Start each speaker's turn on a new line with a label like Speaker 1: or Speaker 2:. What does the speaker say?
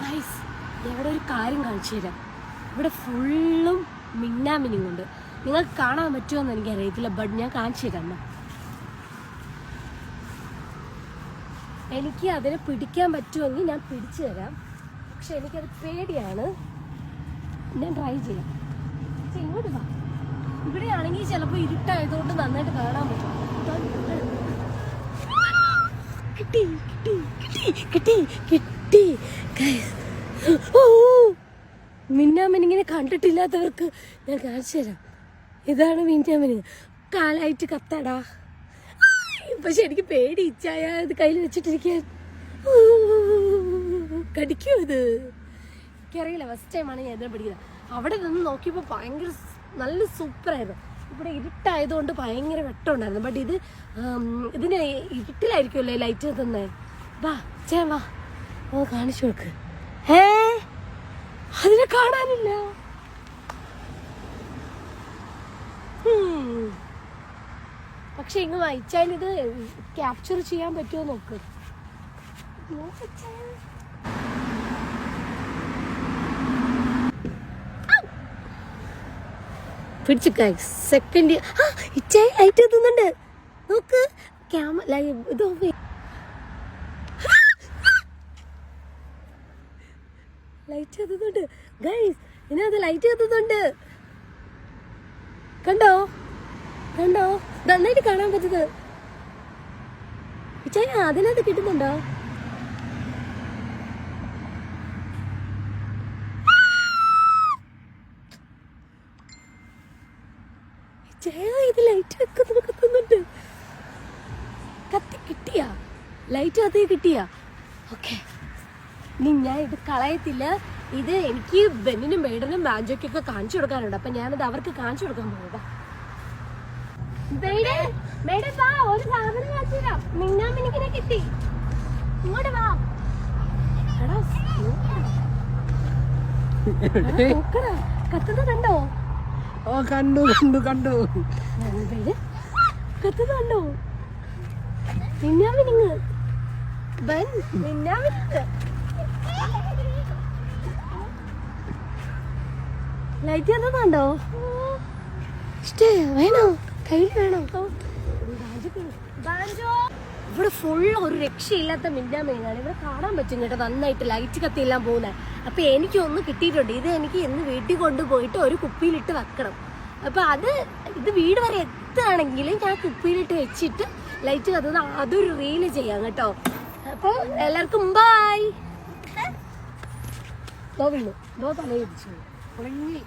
Speaker 1: Guys ഇവിടെ ഒരു കാര്യം കാണിച്ചു തരാം. ഇവിടെ ഫുള്ളും മിന്നാമിനിങ് ഉണ്ട്. നിങ്ങൾക്ക് കാണാൻ പറ്റുമോ എന്ന് എനിക്കറിയത്തില്ല ബട്ട് ഞാൻ കാണിച്ചു തരാം. എനിക്ക് അതിനെ പിടിക്കാൻ പറ്റുമെങ്കിൽ ഞാൻ പിടിച്ചു തരാം. പക്ഷെ എനിക്കത് പേടിയാണ്. ഞാൻ ട്രൈ ചെയ്യാം. ഇങ്ങോട്ട് വാ. ഇവിടെയാണെങ്കിൽ ചിലപ്പോൾ ഇരുട്ടായതുകൊണ്ട് നന്നായിട്ട് കാണാൻ പറ്റും. കിട്ടി കിട്ടി കിട്ടി കിട്ടി കിട്ടി. ഓ മിന്നാമൻ ഇങ്ങനെ കണ്ടിട്ടില്ലാത്തവർക്ക് ഞാൻ കാണിച്ചു തരാം. ഇതാണ് മിന്നാമൻ. കാലായിട്ട് കത്തടാ. പക്ഷെ എനിക്ക് പേടി ഇച്ചായ ഇത് കയ്യിൽ വെച്ചിട്ടിരിക്കാൻ. കടിക്കോ ഇത്? എനിക്കറിയില്ല ഫസ്റ്റ് ടൈമാണ് ഞാൻ ഇതിനെ പിടിക്കുന്നത്. അവിടെ നിന്ന് നോക്കിയപ്പോൾ ഭയങ്കര നല്ല സൂപ്പറായിരുന്നു. ഇവിടെ ഇരുട്ടായതുകൊണ്ട് ഭയങ്കര വെട്ടമുണ്ടായിരുന്നു. ബട്ട് ഇത് ഇതിന് ഇരുട്ടിലായിരിക്കുമല്ലേ ലൈറ്റ് തന്നെ? വാ ചേ വാ. ഓ കാണിച്ചു നോക്ക് ഏ അതിനെ കാണാനില്ല. പക്ഷെ ഇങ്ങ് വായിച്ചാൽ ഇത് ക്യാപ്ചർ ചെയ്യാൻ പറ്റുമോ നോക്ക്. പിടിച്ചു സെക്കൻഡ് ലൈറ്റ് എത്തുന്നുണ്ട് നോക്ക് ക്യാമ ഇത് ഓഫ് ലൈറ്റ് എത്തുന്നുണ്ട് ഗൈസ് ഇതിനകത്ത് ലൈറ്റ് എത്തുന്നുണ്ട് കണ്ടോ? കണ്ടോ? നന്നായിട്ട് കാണാൻ പറ്റുന്നത്. ഇച്ചേ അതിനകത്ത് കിട്ടുന്നുണ്ടോ? ഇത് ലൈറ്റ് വെക്കുന്നു കത്തുന്നുണ്ട്. കത്തി കിട്ടിയാ? ലൈറ്റ് കിട്ടിയാ? ഓക്കെ ഇനി ഞാൻ ഇത് കളയത്തില്ല. ഇത് എനിക്ക് ബെന്നിനും മേഡനും ബാഞ്ചോക്കൊക്കെ കാണിച്ചു കൊടുക്കാനുണ്ട്. അപ്പൊ ഞാനത് അവർക്ക് കാണിച്ചു കൊടുക്കാൻ പോകുക ഒരു കത്തുന്നത് കണ്ടോ?
Speaker 2: ഓ കണ്ടു കണ്ടു കണ്ടു.
Speaker 1: കണ്ടോ. കത്തുന്നുണ്ടോ മിന്നാമിനിങ് ബൻ മിന്നാമിനിങ് ലൈറ്റ് കണ്ടോ? ഇഷ്ടേ വേണോ? കയ്യിൽ വേണോ? ഇവിടെ ഫുൾ ഒരു രക്ഷയില്ലാത്ത മിന്നാ മീനാണ് ഇവിടെ കാണാൻ പറ്റും കേട്ടോ നന്നായിട്ട് ലൈറ്റ് കത്തിയെല്ലാം പോകുന്നത് അപ്പൊ എനിക്കൊന്ന് കിട്ടിയിട്ടുണ്ട്. ഇത് എനിക്ക് ഇന്ന് വീട്ടിൽ കൊണ്ടുപോയിട്ട് ഒരു കുപ്പിയിലിട്ട് വെക്കണം. അപ്പൊ അത് ഇത് വീട് വരെ എത്തുകയാണെങ്കിൽ ഞാൻ കുപ്പിയിലിട്ട് വെച്ചിട്ട് ലൈറ്റ് കത്തുന്ന അതൊരു റീൽ ചെയ്യാം കേട്ടോ. അപ്പൊ എല്ലാവർക്കും ബായ് വീണു. തലയിടിച്ചു ഉണങ്ങി.